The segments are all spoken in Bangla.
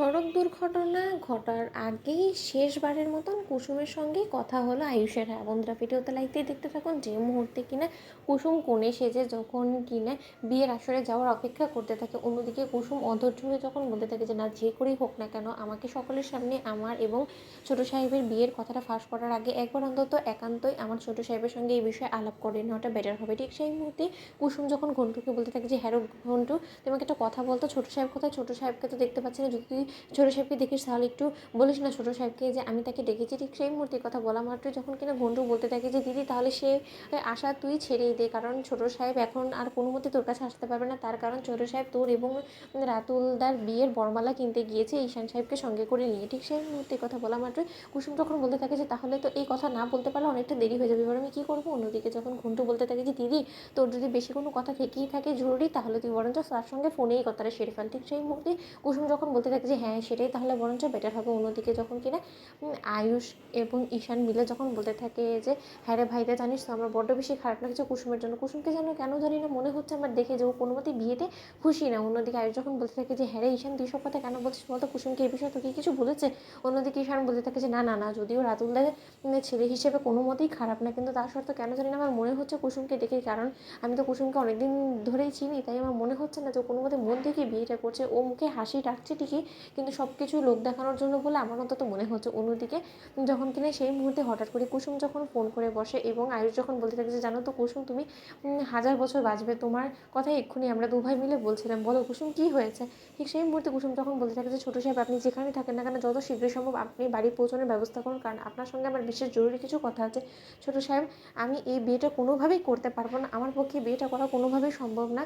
সড়ক দুর্ঘটনা ঘটার আগেই শেষবারের মতন কুসুমের সঙ্গে কথা হলো আয়ুষের। হ্যাঁ বন্ধুরা, ভিডিওতে লাইকতেই দেখতে থাকুন যে মুহূর্তে কিনা কুসুম কোণে সেজে যখন কিনা বিয়ের আসরে যাওয়ার অপেক্ষা করতে থাকে, অন্যদিকে কুসুম অধৈর্য হয়ে যখন বলতে থাকে যে, না, যে করেই হোক না কেন, আমাকে সকলের সামনে আমার এবং ছোটো সাহেবের বিয়ের কথাটা ফাঁস করার আগে একবার অন্তত একান্তই আমার ছোটো সাহেবের সঙ্গে এই বিষয়ে আলাপ করে নেওয়াটা বেটার হবে। ঠিক সেই মুহূর্তে কুসুম যখন ঘন্টুকে বলতে থাকে যে হ্যারো ঘন্টু তোমাকে একটা কথা বলতো, ছোটো সাহেব কোথায়? ছোটো সাহেবকে তো দেখতে পাচ্ছি না, যদি ছোটো সাহেবকে দেখিস তাহলে একটু বলিস না ছোটো সাহেবকে যে আমি তাকে ডেকেছি, ঠিক সেই মুহূর্তে কথা বলা মাত্র যখন কিনা ঘন্টু বলতে থাকে যে, দিদি, তাহলে সে আশা তুই ছেড়েই দে, কারণ ছোটো সাহেব এখন আর কোনো মতে তোর কাছে আসতে পারবে না। তার কারণ ছোটো সাহেব তোর এবং রাতুলদার বিয়ের বরমালা কিনতে গিয়েছে, ঈশান সাহেবকে সঙ্গে করে নিয়ে। ঠিক সেই মুহূর্তে কথা বলা মাত্র কুসুম যখন বলতে থাকে যে, তাহলে তো এই কথা না বলতে পারলে অনেকটা দেরি হয়ে যাবে। এবার আমি কী করব? অন্যদিকে যখন ঘন্টু বলতে থাকে যে, দিদি, তোর যদি বেশি কোনো কথা থেকেই থাকে জরুরি, তাহলে তুই বরঞ্চ তার সঙ্গে ফোনেই কথাটা সেরে ফেল। ঠিক সেই মুহূর্তে কুসুম যখন বলতে থাকে যে হ্যাঁ সেটাই তাহলে বরঞ্চ বেটার হবে অন্যদিকে যখন কিনা আয়ুষ এবং ঈশান মিলে যখন বলতে থাকে যে হ্যাঁ রে ভাইরা জানিস তো আমার বড্ড বেশি খারাপ লাগছে কুসুমের জন্য। কুসুমকে যেন কেন জানি না মনে হচ্ছে আমার দেখে যে ও কোনো মতে বিয়েতে খুশি না। অন্যদিকে আয়ুষ যখন বলতে থাকে যে হ্যাঁ রে ঈশান তুই সব কথা কেন বলছিস বলতো? কুসুমকে এই বিষয়ে তোকে কিছু বলেছে? অন্যদিকে ঈশান বলতে থাকে যে না না না যদিও রাতুলদার উম, ছেলে হিসেবে কোনো মতেই খারাপ না কিন্তু তার সত্ত্বেও কেন জানি না আমার মনে হচ্ছে কুসুমকে দেখে কারণ আমি তো কুসুমকে অনেকদিন ধরেই চিনি তাই আমার মনে হচ্ছে না যে কোনো মতে মন থেকে বিয়েটা করছে। ও মুখে হাসি ডাকছে ঠিকই কিন্তু সব কিছু লোক দেখানোর জন্য বলে আমার অন্তত মনে হচ্ছে অন্যদিকে। যখন কিনা সেই মুহূর্তে হঠাৎ করে কুসুম যখন ফোন করে বসে এবং আয়ুষ যখন বলতে থাকে যে, জানো তো কুসুম, তুমি হাজার বছর বাঁচবে। তোমার কথা এক্ষুনি আমরা দু ভাই মিলে বলছিলাম। বলো কুসুম, কী হয়েছে? ঠিক সেই মুহূর্তে কুসুম যখন বলতে থাকে যে, ছোটো সাহেব, আপনি যেখানে থাকেন না কেন, যত শীঘ্রই সম্ভব আপনি বাড়ি পৌঁছানোর ব্যবস্থা করুন। কারণ আপনার সঙ্গে আমার বিশেষ জরুরি কিছু কথা আছে। ছোটো সাহেব, আমি এই বিয়েটা কোনোভাবেই করতে পারব না। আমার পক্ষে বিয়েটা করা কোনোভাবেই সম্ভব না।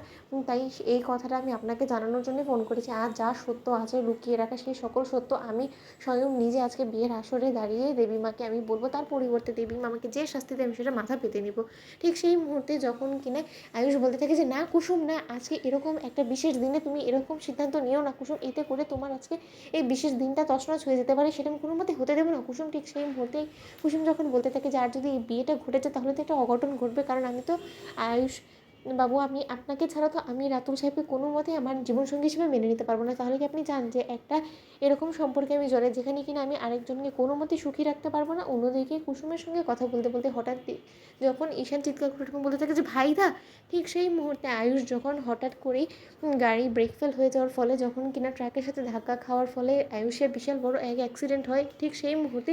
তাই এই কথাটা আমি আপনাকে জানানোর জন্যই ফোন করেছি। আর যা সত্য আছে, লুকিয়ে রাখা সেই সকল সত্য আমি স্বয়ং নিজে আজকে বিয়ের আসরে দাঁড়িয়ে দেবী মাকে আমি বলব, তার পরিবর্তে দেবী মা আমাকে যে শাস্তি দেয় আমি সেটা মাথা পেতে নিব। ঠিক সেই মুহূর্তে যখন কিনা আয়ুষ বলতে থাকে যে, না কুসুম, না, আজকে এরকম একটা বিশেষ দিনে তুমি এরকম সিদ্ধান্ত নিও না কুসুম, এতে করে তোমার আজকে এই বিশেষ দিনটা তছনছ হয়ে যেতে পারে, সেটা আমি কোনো মতে হতে দেবো না। কুসুম ঠিক সেই মুহূর্তেই কুসুম যখন বলতে থাকে যে, আর যদি এই বিয়েটা ঘটেছে, তাহলে তো একটা অঘটন ঘটবে। কারণ আমি তো আয়ুষ বাবু, আমি আপনাকে ছাড়া তো আমি রাতুল সাহেবকে কোনো মতে আমার জীবনসঙ্গী হিসেবে মেনে নিতে পারব না। তাহলে কি আপনি চান যে একটা এরকম সম্পর্কে আমি জড়ে যেখানে কিনা আমি আরেকজনকে কোনো মতে সুখী রাখতে পারব না, অন্যদিকে কুসুমের সঙ্গে কথা বলতে বলতে হঠাৎ যখন ঈশান চিৎকার করে এরকম বলতে থাকে যে ভাইদা ঠিক সেই মুহূর্তে আয়ুষ যখন হঠাৎ করেই গাড়ি ব্রেক ফেল হয়ে যাওয়ার ফলে, যখন কিনা ট্রাকের সাথে ধাক্কা খাওয়ার ফলে আয়ুষের বিশাল বড় এক অ্যাক্সিডেন্ট হয়, ঠিক সেই মুহূর্তে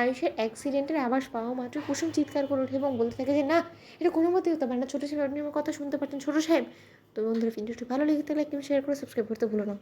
আয়ুষের অ্যাক্সিডেন্টের আভাস পাওয়া মাত্র কুসুম চিৎকার করে ওঠে এবং বলতে থাকে যে, না, এটা কোনো মতেই হতে পারে না। ছোটো ছেলে আমার কথা শুনতে পারছেন ছোটো সাহেব। তো বন্ধুরা ভিডিওটি ভালো লেগে থাকলে একটু শেয়ার করে সাবস্ক্রাইব করতে ভুলো না।